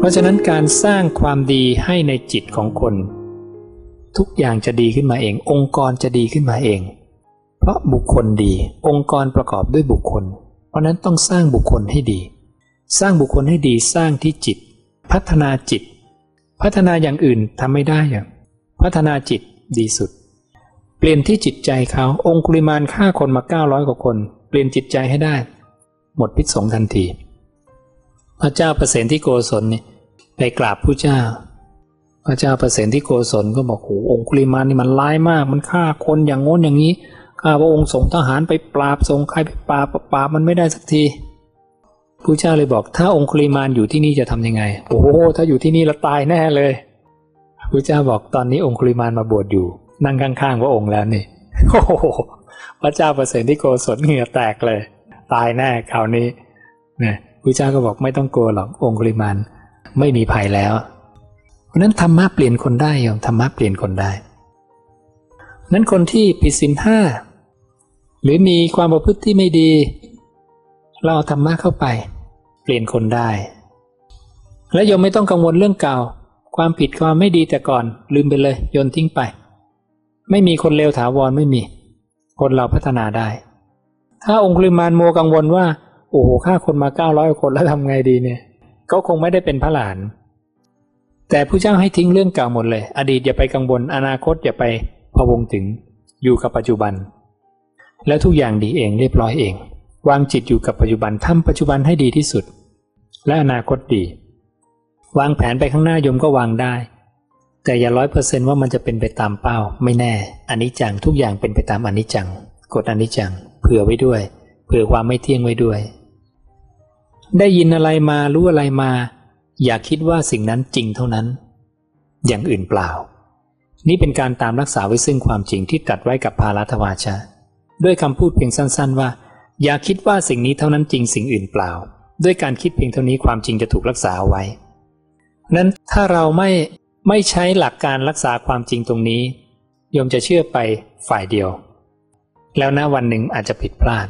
เพราะฉะนั้นการสร้างความดีให้ในจิตของคน ทุกอย่างจะดีขึ้นมาเอง องค์กรจะดีขึ้นมาเอง เพราะบุคคลดี องค์กรประกอบด้วยบุคคล เพราะนั้นต้องสร้างบุคคลให้ดี สร้างบุคคลให้ดีสร้างที่จิต พัฒนาจิต พัฒนาอย่างอื่นทำไม่ได้อย่างพัฒนาจิตดีสุด เปลี่ยนที่จิตใจเขาองคุลิมานฆ่าคนมา900กว่าคน เปลี่ยนจิตใจให้ได้ หมดพิษสงทันที พระเจ้าประเสนที่โกศลนี่ยไปกราบผู้เจ้า พระเจ้าประเสนที่โกศลก็บอกโอ้องคุลิมานนี่มันร้ายมาก มันฆ่าคนอย่างง้นอย่างนี้ข้าพระองค์ส่งทหารไปปราบส่งใครไปปราบปราบมันไม่ได้สักทีผู้เจ้าเลยบอก ถ้าองคุลิมานอยู่ที่นี่จะทำยังไง โอ้โหถ้าอยู่ที่นี่ละตายแน่เลยพระเจ้าบอกตอนนี้องคุลิมานมาบวชอยู่ นั่งข้างๆพระองค์แล้วนี่โอ้โหพระเจ้าประเสริฐที่โกศลเหงื่อแตกเลย ตายแน่คราวนี้เนี่ย พระเจ้าก็บอกไม่ต้องกลัวหรอกองคุลิมานไม่มีภัยแล้ว เพราะนั้นธรรมะเปลี่ยนคนได้โยมธรรมะเปลี่ยนคนได้ นั้นคนที่ผิดศีลห้าหรือมีความประพฤติที่ไม่ดี เราเอาธรรมะเข้าไป เปลี่ยนคนได้ และโยมไม่ต้องกังวลเรื่องเก่า ความผิดความไม่ดีแต่ก่อนลืมไปเลยโยนทิ้งไป ไม่มีคนเลวถาวรไม่มี คนเราพัฒนาได้ ถ้าองคุลิมานโมกังวลว่า โอ้โหฆ่าคนมาเก้าร้อยคนแล้วทำไงดีเนี่ย ก็คงไม่ได้เป็นพระหลาน แต่ผู้เจ้าให้ทิ้งเรื่องเก่าหมดเลย อดีตอย่าไปกังวลอนาคตอย่าไปพะวงถึงอยู่กับปัจจุบัน แล้วทุกอย่างดีเองเรียบร้อยเอง วางจิตอยู่กับปัจจุบันทำปัจจุบันให้ดีที่สุด และอนาคตดี วางแผนไปข้างหน้ายมก็วางได้ แต่อย่าร้อยเปอร์เซนต์ว่ามันจะเป็นไปตามเป้า ไม่แน่อันนี้จังทุกอย่างเป็นไปตามอันิจจัง กฎอันิจจัง เผื่อไว้ด้วย เผื่อความไม่เที่ยงไว้ด้วย ได้ยินอะไรมารู้อะไรมา อย่าคิดว่าสิ่งนั้นจริงเท่านั้น อย่างอื่นเปล่า นี่เป็นการตามรักษาไว้ซึ่งความจริงที่ตัดไว้กับพาลัทวาชาด้วยคำพูดเพียงสั้น ๆ ว่า อย่าคิดว่าสิ่งนี้เท่านั้นจริงสิ่งอื่นเปล่า ด้วยการคิดเพียงเท่านี้ความจริงจะถูกรักษาไว้ นั้นถ้าเราไม่ไม่ใช้หลักการรักษาความจริงตรงนี้โยมจะเชื่อไปฝ่ายเดียว แล้วณวันหนึ่งอาจจะผิดพลาด